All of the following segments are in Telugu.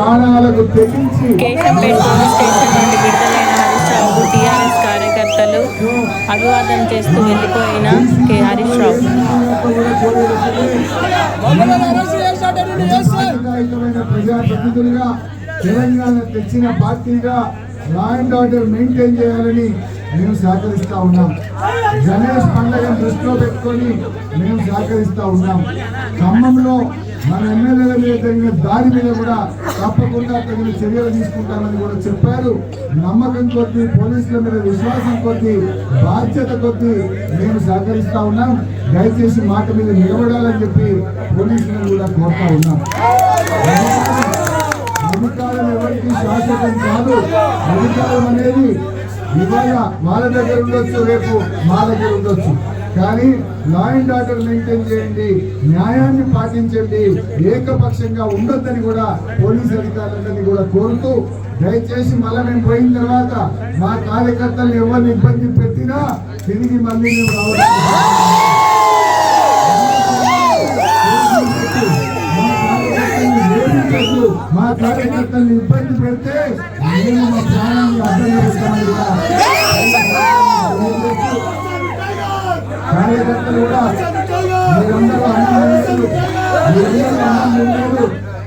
ప్రాణాలకు తెగించి కేశంపేట పోలీస్ స్టేషన్ నుండి విడుదలైన హరీష్ రావుకు టీఆర్ఎస్ కార్యకర్తలు అభివాదం చేస్తూ వెళ్ళిపోయిన కె హరీష్ రావు. ప్రజాప్రతినిధులుగా తెలంగాణ తెచ్చిన పార్టీగా లా అండ్ ఆర్డర్ మెయింటైన్ చేయాలని మేము సహకరిస్తా ఉన్నాం. గణేష్ పండుగను దృష్టిలో పెట్టుకొని మేము సహకరిస్తా ఉన్నాం. ఖమ్మంలో మన ఎమ్మెల్యేల మీద జరిగిన మీద కూడా తప్పకుండా తగిన చర్యలు తీసుకుంటామని కూడా చెప్పారు. నమ్మకం కొద్దీ పోలీసుల మీద విశ్వాసం కొద్దీ బాధ్యత కొద్దీ మేము సహకరిస్తా ఉన్నాం. దయచేసి మాట మీద నిలబడాలని చెప్పి పోలీసులను కూడా కోరుతా ఉన్నాం. అధికారం ఎవరికి శాశ్వతం కాదు. అధికారం అనేది ఇవాళ వాళ్ళ దగ్గర ఉండొచ్చు రేపు మా దగ్గర ఉండొచ్చు. కానీ లా అండ్ ఆర్డర్ మెయింటైన్ చేయండి న్యాయాన్ని పాటించండి ఏకపక్షంగా ఉండొద్దని కూడా పోలీస్ అధికారులందరినీ కూడా కోరుతూ దయచేసి మళ్ళీ మేము పోయిన తర్వాత మా కార్యకర్తలు ఎవరిని ఇబ్బంది పెట్టినా తిరిగి మళ్ళీ మేము మా కార్యకర్తలను ఇబ్బంది పెడితే మేము మా ప్రాణాన్ని అర్థం చేస్తామని కూడా మీరందరూ అన్నం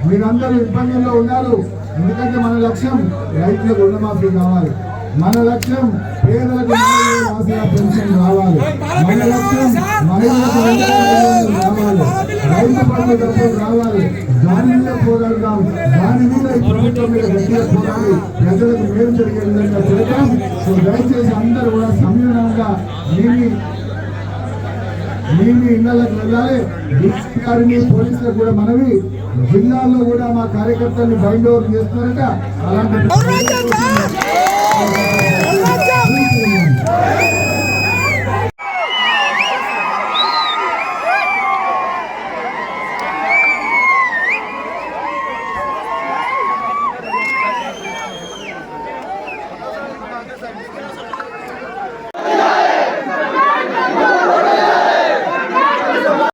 మీరందరూ ఇబ్బందుల్లో ఉన్నారు. ఎందుకంటే మన లక్ష్యం రైతులకు రుణమాఫీ కావాలి. మన లక్ష్యం పేదలకు పెన్షన్ రావాలి. మన లక్ష్యం మహిళలకు రావాలి రైతు బంధు డబ్బులు రావాలి. దాని మీద పోరాడదాం. దాని మీద ఈ ప్రభుత్వం మీద గట్టిగా పోరాడి ప్రజలకు మేలు జరిగే విధంగా చేద్దాం సో దయచేసి అందరూ కూడా సమయం మీ మీ వెళ్ళాలి. డీసీ గారిని పోలీసులకు కూడా మనవి. జిల్లాల్లో కూడా మా కార్యకర్తల్ని బైండ్ ఓవర్ చేస్తున్నారట. అలాంటి